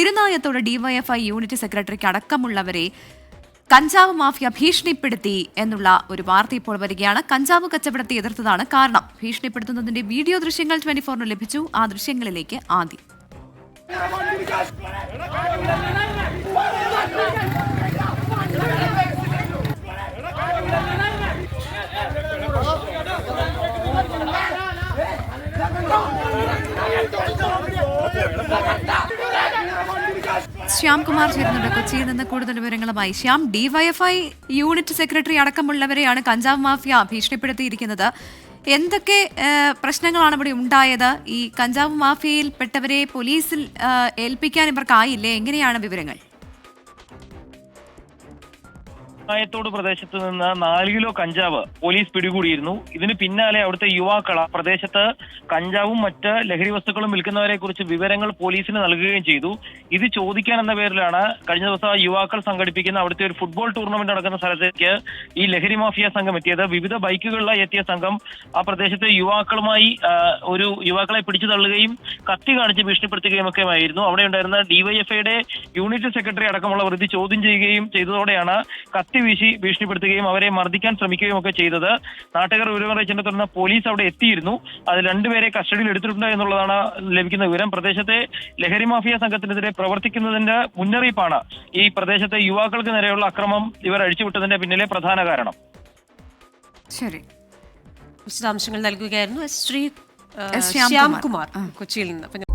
Thirunayathode DYFI unit സെക്രട്ടറിക്ക് അടക്കമുള്ളവരെ കഞ്ചാവ് mafia ഭീഷണിപ്പെടുത്തി എന്നുള്ള ഒരു വാർത്ത ഇപ്പോൾ വരികയാണ്. കഞ്ചാവ് കച്ചവടത്തെ എതിർത്തതാണ് കാരണം. ഭീഷണിപ്പെടുത്തുന്നതിന്റെ വീഡിയോ ദൃശ്യങ്ങൾ ട്വന്റി ഫോറിന് ലഭിച്ചു. ആ ദൃശ്യങ്ങളിലേക്ക് ആദ്യം. ശ്യാംകുമാർ ചേരുന്നുണ്ട്. കൊച്ചിയിൽ നിന്ന് കൂടുതൽ വിവരങ്ങളുമായി. ശ്യാം ഡിവൈഎഫ്ഐ യൂണിറ്റ് സെക്രട്ടറി അടക്കമുള്ളവരെയാണ് കഞ്ചാവ് മാഫിയ ഭീഷണിപ്പെടുത്തിയിരിക്കുന്നത്. എന്തൊക്കെ പ്രശ്നങ്ങളാണ് ഇവിടെ ഉണ്ടായത്? ഈ കഞ്ചാവ് മാഫിയയിൽപ്പെട്ടവരെ പോലീസിൽ ഏഹ്, ഏൽപ്പിക്കാൻ ഇവർക്കായില്ലേ? എങ്ങനെയാണ് വിവരങ്ങൾ? ായത്തോട് പ്രദേശത്ത് നിന്ന് നാല് കിലോ കഞ്ചാവ് പോലീസ് പിടികൂടിയിരുന്നു. ഇതിന് പിന്നാലെ അവിടുത്തെ യുവാക്കൾ ആ പ്രദേശത്ത് കഞ്ചാവും മറ്റ് ലഹരി വസ്തുക്കളും വിൽക്കുന്നവരെ കുറിച്ച് വിവരങ്ങൾ പോലീസിന് നൽകുകയും ചെയ്തു. ഇത് ചോദിക്കാൻ എന്ന പേരിലാണ് കഴിഞ്ഞ ദിവസം യുവാക്കൾ സംഘടിപ്പിക്കുന്ന അവിടുത്തെ ഒരു ഫുട്ബോൾ ടൂർണമെന്റ് നടക്കുന്ന സ്ഥലത്തേക്ക് ഈ ലഹരി മാഫിയ സംഘം എത്തിയത്. വിവിധ ബൈക്കുകളിലായി എത്തിയ സംഘം ആ പ്രദേശത്തെ യുവാക്കളുമായി ഒരു യുവാക്കളെ പിടിച്ചു തള്ളുകയും കത്തി കാണിച്ച് ഭീഷണിപ്പെടുത്തുകയും ഒക്കെ ആയിരുന്നു അവിടെ ഉണ്ടായിരുന്ന ഡിവൈഎഫ്ഐയുടെ യൂണിറ്റ് സെക്രട്ടറി അടക്കമുള്ളവർ ഇത് ചോദ്യം ചെയ്യുകയും ചെയ്തതോടെയാണ് കത്തി വീശി ഭീഷണിപ്പെടുത്തുകയും അവരെ മർദ്ദിക്കാൻ ശ്രമിക്കുകയും ഒക്കെ ചെയ്തത് നാട്ടുകാർ വിവരമറിയിച്ചതിനെ തുടർന്ന് പോലീസ് അവിടെ എത്തിയിരുന്നു. അത് രണ്ടുപേരെ കസ്റ്റഡിയിൽ എടുത്തിട്ടുണ്ട് എന്നുള്ളതാണ് ലഭിക്കുന്ന വിവരം. പ്രദേശത്തെ ലഹരി മാഫിയ സംഘത്തിനെതിരെ പ്രവർത്തിക്കുന്നതിന്റെ മുന്നറിയിപ്പാണ് ഈ പ്രദേശത്തെ യുവാക്കൾക്ക് നേരെയുള്ള അക്രമം ഇവർ അഴിച്ചുവിട്ടതിന്റെ പിന്നിലെ പ്രധാന കാരണം. ശരി. വിശദാംശങ്ങൾ നൽകുകയായിരുന്നു. ശ്രീ ശ്യാംകുമാർ. കൊച്ചിയിൽ നിന്ന്.